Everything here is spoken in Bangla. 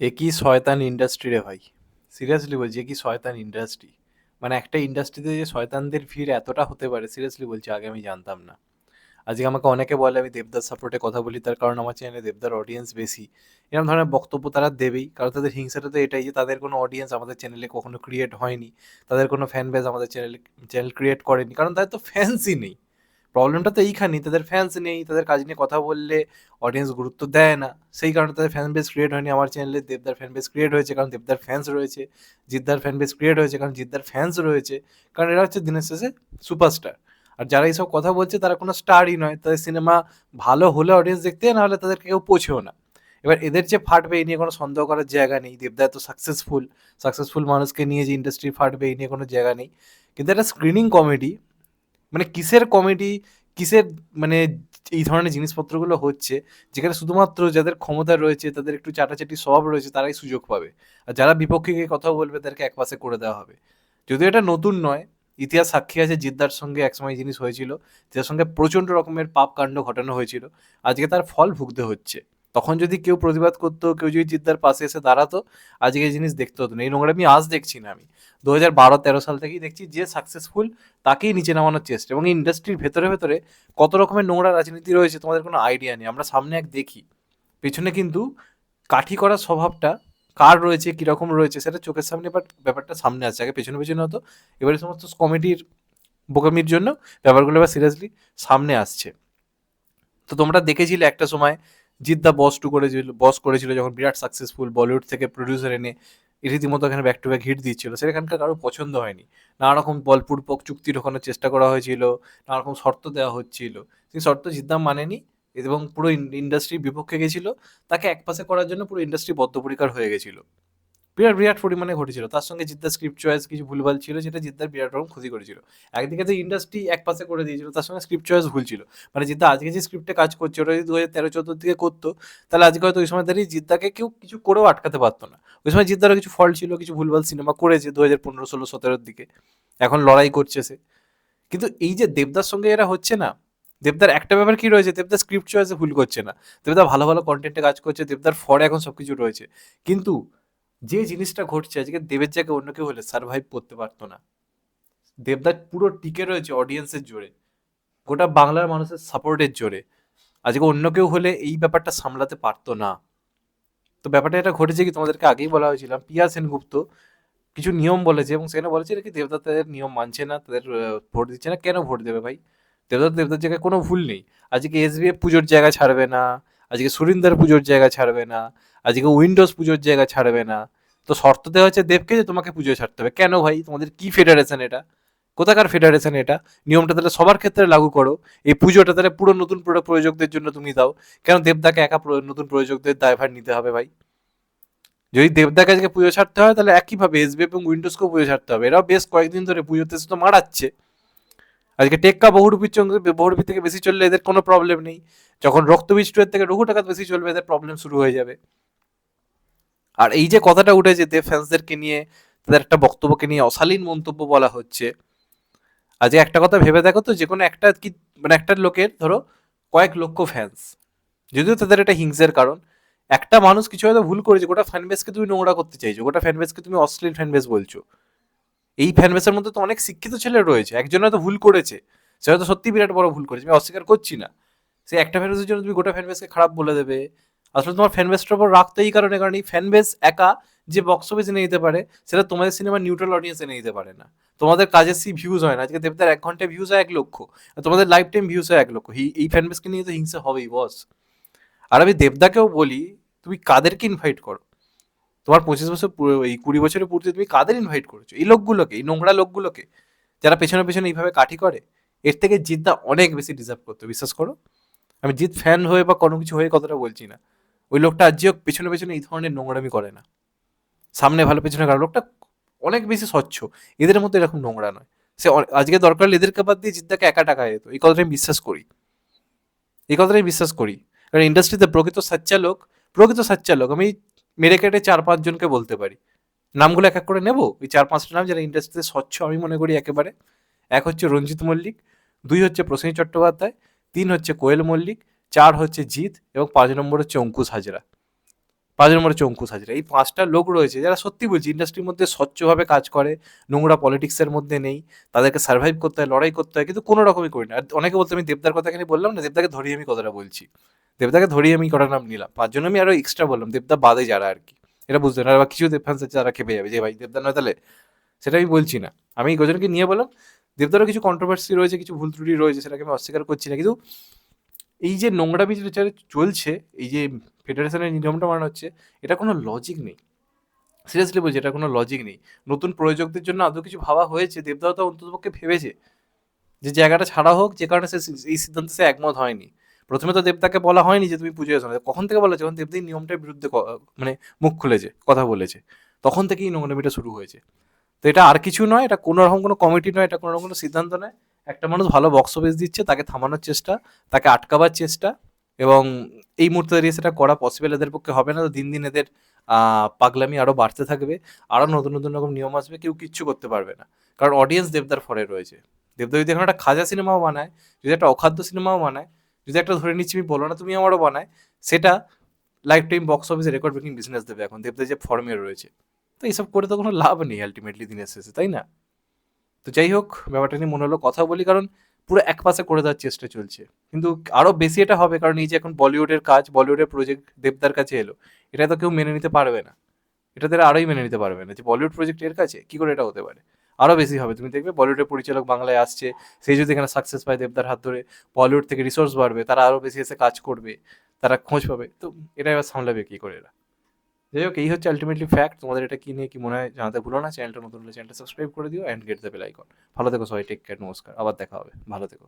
এ কি শয়তান ইন্ডাস্ট্রি রে ভাই? সিরিয়াসলি বলছি, এ কি শয়তান ইন্ডাস্ট্রি মানে একটা ইন্ডাস্ট্রিতে যে শয়তানদের ভিড় এতটা হতে পারে সিরিয়াসলি বলছি, আগে আমি জানতাম না। আজকে আমাকে অনেকে বলে, আমি দেবদার সাপোর্টে কথা বলি, তার কারণ আমার চ্যানেলে দেবদার অডিয়েন্স বেশি। এরকম ধরনের বক্তব্য তারা দেবেই, কারণ তাদের হিংসাটা তো এটাই যে তাদের কোনো অডিয়েন্স আমাদের চ্যানেলে কখনো ক্রিয়েট হয়নি, তাদের কোনো ফ্যান বেস আমাদের চ্যানেলে চ্যানেল ক্রিয়েট করেনি, কারণ তাদের তো ফ্যান্সই নেই। প্রবলেমটা তো এইখানেই, তাদের ফ্যান্স নেই, তাদের কাজ নিয়ে কথা বললে অডিয়েন্স গুরুত্ব দেয় না। সেই কারণে তাদের ফ্যান বেস ক্রিয়েট হয়নি। আমার চ্যানেলে দেবদার ফ্যান বেস ক্রিয়েট হয়েছে কারণ দেবদার ফ্যান্স রয়েছে, জিদ্দার ফ্যান বেস ক্রিয়েট হয়েছে কারণ জিদ্দার ফ্যান্স রয়েছে, কারণ এরা হচ্ছে দিনের শেষে সুপারস্টার আর যারা এইসব কথা বলছে, তারা কোনো স্টারই নয়। তাদের সিনেমা ভালো হলে অডিয়েন্স দেখতে, না হলে তাদেরকে কেউ পৌঁছেও না। এবার এদের যে ফাটবে এই নিয়ে কোনো সন্দেহ করার জায়গা নেই। দেবদা এত সাকসেসফুল সাকসেসফুল মানুষকে নিয়ে যে ইন্ডাস্ট্রি ফাটবে এই নিয়ে কোনো জায়গা নেই। কিন্তু একটা স্ক্রিনিং কমেডি মানে কিসের কমেডি কিসের মানে এই ধরনের জিনিসপত্রগুলো হচ্ছে, যেখানে শুধুমাত্র যাদের ক্ষমতা রয়েছে, তাদের একটু চাটাচাটি স্বভাব রয়েছে, তারাই সুযোগ পাবে। আর যারা বিপক্ষে গিয়ে কথা বলবে, তাদেরকে একপাশে করে দেওয়া হবে। যদিও এটা নতুন নয়, ইতিহাস সাক্ষী আছে জিদ্দার সঙ্গে একসময় জিনিস হয়েছিল, যার সঙ্গে প্রচণ্ড রকমের পাপ কাণ্ড ঘটানো হয়েছিল, আজকে তার ফল ভুগতে হচ্ছে। তখন যদি কেউ প্রতিবাদ করতো, কেউ যদি জিদ্দার পাশে এসে দাঁড়াতো, আজকে এই জিনিস দেখতে হতো না। এই নোংরা আমি আজ দেখছি না আমি। দু হাজার বারো তেরো সাল থেকেই দেখছি যে সাকসেসফুল তাকেই নিচে নামানোর চেষ্টা। এবং ইন্ডাস্ট্রির ভেতরে ভেতরে কত রকমের নোংরা রাজনীতি রয়েছে তোমাদের কোনো আইডিয়া নেই। আমরা সামনে এক দেখি। পেছনে কিন্তু কাঠি করার স্বভাবটা কার রয়েছে, কীরকম রয়েছে সেটা চোখের সামনে বাট ব্যাপারটা সামনে আসছে। আগে পেছনে পেছনে হতো। এবারে সমস্ত কমেডির বোকামির জন্য ব্যাপারগুলো এবার সিরিয়াসলি সামনে আসছে। তো তোমরা দেখেছিলে একটা সময় জিদ্দা বস টু করেছিল বস করেছিল যখন বিরাট সাকসেসফুল বলিউড থেকে প্রডিউসার এনে রীতিমতো এখানে ব্যাক টু ব্যাক হিট দিচ্ছিল। সেখানকার কারও পছন্দ হয়নি। নানা রকম বলপূর্বক চুক্তি ঢোকানোর চেষ্টা করা হয়েছিল নানা রকম শর্ত দেওয়া হচ্ছিল। সেই শর্ত জিদ্দা মানেনি এবং পুরো ইন্ডাস্ট্রির বিপক্ষে গেছিল। তাকে একপাশে করার জন্য পুরো ইন্ডাস্ট্রি বদ্ধপরিকার হয়ে গেছিল। বিরাট বিরাট পরিমাণে ঘটেছিল। তার সঙ্গে জিদ্দার স্ক্রিপ্ট চয়েস কিছু ভুলভাল ছিল যেটা জিদ্দার বিরাট রকম ক্ষতি করেছিল। একদিকে যে ইন্ডাস্ট্রি এক পাশে করে দিয়েছিল, তার সঙ্গে স্ক্রিপ্ট চয়েস ভুল ছিল। মানে জিদ্দা আজকে যে স্ক্রিপ্টে কাজ করছে, ওটা যদি দু হাজার তেরো, চোদ্দোর দিকে করতো, তাহলে আজকে হয়তো ওই সময় দাঁড়িয়ে জিদ্দাকে কেউ কিছু করেও আটকাতে পারতো না। ওই সময় জিদ্দারও কিছু ফল্ট ছিল, কিছু ভুলভাল সিনেমা করেছে দু হাজার পনেরো, ষোলো, সতেরোর দিকে। এখন লড়াই করছে সে। কিন্তু এই যে দেবদার সঙ্গে এরা হচ্ছে না, দেবদার একটা ব্যাপার কি রয়েছে, দেবদার স্ক্রিপ্ট চয়েসে ভুল করছে না। দেবদার ভালো ভালো কন্টেন্টে কাজ করছে, দেবদার ফরে এখন সব কিছু রয়েছে। কিন্তু যে জিনিসটা ঘটছে আজকে দেবের জায়গায় অন্য কেউ হলে সার্ভাইভ করতে পারতো না। দেবদার পুরো টিকে রয়েছে অডিয়েন্সের জোরে, গোটা বাংলার মানুষের সাপোর্টের জোরে। আজকে অন্য কেউ হলে এই ব্যাপারটা সামলাতে পারতো না। তো ব্যাপারটা এটা ঘটেছে কি তোমাদেরকে আগেই বলা হয়েছিল, পিয়া সেনগুপ্ত কিছু নিয়ম বলেছে এবং সেখানে বলেছে কি দেবদা তাদের নিয়ম মানছে না, তাদের ভোট দিচ্ছে না, কেন ভোট দেবে ভাই? দেবদা, দেবদার জায়গায় কোনো ভুল নেই। আজকে এসবিএফ পুজোর জায়গা ছাড়বে না আজকে সুরিন্দার পুজোর জায়গা ছাড়বে না, আজকে উইন্ডোজ পুজোর জায়গা ছাড়বে না। তো শর্ত দেওয়া হচ্ছে দেবকে যে তোমাকে পুজো ছাড়তে হবে। কেন ভাই? তোমাদের কি ফেডারেশন এটা? কোথাকার ফেডারেশন এটা? নিয়মটা তাহলে সবার ক্ষেত্রে লাগু করো। এই পুজোটা তাহলে পুরো নতুন প্রয়োজকদের জন্য তুমি দাও। কেন দেবদাকে একা নতুন প্রয়োজকদের দায়ভার নিতে হবে ভাই? যদি দেবদাকে আজকে পুজো ছাড়তে হয় তাহলে একইভাবে এসবি এবং উইন্ডোজকেও পুজো ছাড়তে হবে। এরাও বেশ কয়েকদিন ধরে পুজোতে তো মারাচ্ছে। আজকে টেক্কা বহুরূপীর সঙ্গে বহুরূপীর থেকে বেশি চললে এদের কোনো প্রবলেম নেই। যখন রক্তবীজ টুয়ের থেকে রঘু টাকা বেশি চলবে, এদের প্রবলেম শুরু হয়ে যাবে। আর এই যে কথাটা উঠেছে দেব ফ্যান্সদেরকে নিয়ে, তাদের একটা বক্তব্যকে নিয়ে অশালীন মন্তব্য বলা হচ্ছে। আজকে একটা কথা ভেবে দেখো তো যে কোনো একটা কি মানে একটা লোকের ধরো কয়েক লক্ষ ফ্যান্স যদিও তাদের এটা হিংসের কারণ। একটা মানুষ কিছু হয়তো ভুল করেছে, গোটা ফ্যানবেসকে তুমি নোংরা করতে চাইছো, গোটা ফ্যানবেসকে তুমি অশ্লীল ফ্যানবেস বলছো। এই ফ্যানবেসের মধ্যে তো অনেক শিক্ষিত ছেলে রয়েছে একজন হয়তো ভুল করেছে, সে হয়তো সত্যি বিরাট বড় ভুল করেছে, আমি অস্বীকার করছি না। সে একটা ফ্যানবেসের জন্য তুমি গোটা ফ্যানবেসকে খারাপ বলে দেবে, আসলে তোমার ফ্যানবেসটার উপর রাখতে এই কারণে, কারণ এই ফ্যানবেস একা যে বক্স অফিস এনে নিতে পারে, সেটা তোমাদের সিনেমা নিউট্রাল অডিয়েন্স এনে নিতে পারে না। তোমাদের কাজের সি ভিউজ হয় না, আজকে দেবদার এক ঘন্টায় ভিউজ হয় এক লক্ষ তোমাদের লাইফ টাইম ভিউজ হয় এক লক্ষ এই ফ্যানবেসকে নিয়ে তো হিংসা হবেই বস আর আমি দেবদাকেও বলি, তুমি কাদেরকে ইনভাইট করো? তোমার পঁচিশ বছর এই কুড়ি বছরের পূর্তি তুমি কাদের ইনভাইট করেছ? এই লোকগুলোকে, এই নোংরা লোকগুলোকে, যারা পেছনে পেছনে এইভাবে কাঠি করে, এর থেকে জিতটা অনেক বেশি ডিজার্ভ করতো বিশ্বাস করো? আমি জিত ফ্যান হয়ে বা কোনো কিছু হয়ে কথাটা বলছি না। ওই লোকটা আজও পেছনে পেছনে এই ধরনের নোংরামি করে না। সামনে ভালো, পেছনে কারও লোকটা অনেক বেশি স্বচ্ছ। এদের মধ্যে এরকম নোংরা নয়। সে আজকে দরকার হলে এদেরকে বাদ দিয়ে জিদ্দাকে একা টাকা যেত এই কথাটা আমি বিশ্বাস করি। এই কথাটাই বিশ্বাস করি। কারণ ইন্ডাস্ট্রিতে প্রকৃত সাচ্চা লোক, প্রকৃত সাচ্চা লোক। আমি মেরে কেটে চার পাঁচজনকে বলতে পারি। নামগুলো এক এক করে নেব। ওই চার পাঁচটা নাম যারা ইন্ডাস্ট্রিতে স্বচ্ছ, আমি মনে করি একেবারে। এক হচ্ছে রঞ্জিত মল্লিক, দুই হচ্ছে প্রসেন চট্টোপাধ্যায়, তিন হচ্ছে কোয়েল মল্লিক, চার হচ্ছে জিৎ এবং পাঁচ নম্বর হচ্ছে অঙ্কুশ হাজরা। পাঁচ নম্বরে হচ্ছে অঙ্কুশ হাজরা। এই পাঁচটা লোক রয়েছে যারা সত্যি বলছি ইন্ডাস্ট্রির মধ্যে স্বচ্ছভাবে কাজ করে, নোংরা পলিটিক্সের মধ্যে নেই, তাদেরকে সার্ভাইভ করতে হয়, লড়াই করতে হয়, কিন্তু কোনো রকমই করি না। আর অনেকে বলতে আমি দেবদার কথা এখানে বললাম না, দেবদাকে ধরিয়ে আমি কথাটা বলছি। দেবদাকে ধরিয়ে আমি কটার নাম নিলাম। পাঁচ জন্য আমি আরও এক্সট্রা বললাম, দেবদা বাদে যারা আর কি। এটা বুঝতে না বা কিছু দেব আছে যারা খেপে যাবে। যে ভাই, দেবদা নয় তাহলে সেটা আমি বলছি না। আমি গজনকে নিয়ে বললাম, দেবদারও কিছু কন্ট্রোভার্সি রয়েছে, কিছু ভুল ত্রুটি রয়েছে, সেটাকে আমি অস্বীকার করছি না। কিন্তু এই যে নোংরামি যেটা চলছে, এই যে ফেডারেশনের নিয়মটা মানা হচ্ছে, এটা কোনো লজিক নেই। সিরিয়াসলি বলছি, এটা কোনো লজিক নেই। নতুন প্রয়োজকদের জন্য আদৌ কিছু ভাবা হয়েছে? দেবদাও তো অন্ততপক্ষে ভেবেছে। যে জায়গাটা ছাড়া হোক, যে কারণে সে এই সিদ্ধান্তে সে একমত হয়নি। প্রথমে তো দেবতাকে বলা হয়নি যে তুমি পুজো এসো কখন থেকে বলা যখন দেবদা নিয়মটার বিরুদ্ধে মানে মুখ খুলেছে, কথা বলেছে, তখন থেকেই নোংরামিটা শুরু হয়েছে। তো এটা আর কিছু নয়, এটা কোনো রকম কোনো কমিটি নয়, এটা কোনো রকম কোনো সিদ্ধান্ত নয়। একটা মানুষ ভালো বক্স অফিস দিচ্ছে, তাকে থামানোর চেষ্টা, তাকে আটকাবার চেষ্টা এবং এই মুহূর্তে দাঁড়িয়ে সেটা করা পসিবল এদের পক্ষে হবে না। তো দিন দিন এদের পাগলামি আরও বাড়তে থাকবে আরও নতুন নতুন রকম নিয়ম আসবে, কেউ কিচ্ছু করতে পারবে না। কারণ অডিয়েন্স দেবদার ফরে রয়েছে। দেবদা যদি এখন একটা খাজা সিনেমাও বানায়, যদি একটা অখাদ্য সিনেমাও বানায় যদি একটা ধরে নিচ্ছি আমি বলো না, তুমি আমারও বানায়। সেটা লাইফ টাইম বক্স অফিসে রেকর্ড ব্রেকিং বিজনেস দেবে এখন। দেবদা যে ফর্মে রয়েছে। তো এইসব করে তো কোনো লাভ নেই আলটিমেটলি দিনের শেষে, তাই না? তো যাই হোক, ব্যাপারটা নিয়ে মনে হলো কথা বলি, কারণ পুরো এক পাশে করে দেওয়ার চেষ্টা চলছে। কিন্তু আরও বেশি এটা হবে, কারণ এই যে এখন বলিউডের কাজ, বলিউডের প্রজেক্ট দেবদার কাছে এলো, এটা তো কেউ মেনে নিতে পারবে না। এটা তারা আরোই মেনে নিতে পারবে না যে বলিউড প্রজেক্ট এর কাছে, কি করে এটা হতে পারে? আরও বেশি হবে। তুমি দেখবে বলিউডের পরিচালক বাংলায় আসছে সেই যদি এখানে সাকসেস পায় দেবদার হাত ধরে বলিউড থেকে রিসোর্স বাড়বে, তারা আরও বেশি এসে কাজ করবে, তারা খোঁজ পাবে। তো এটা এবার সামলাবে কী করে এরা। যাই হোক, এই হচ্ছে আলটিমেটলি ফ্যাক্ট তোমাদের এটা কি নিয়ে কি মনে হয় জানাতে ভুলো না চ্যানেলটা নতুন হলে চ্যানেলটা সাবস্ক্রাইব করে দিও অ্যান্ড গেট দ্য বেল ভালো থেকো সবাই টেক কেয়ার নমস্কার, আবার দেখা হবে, ভালো থেকো।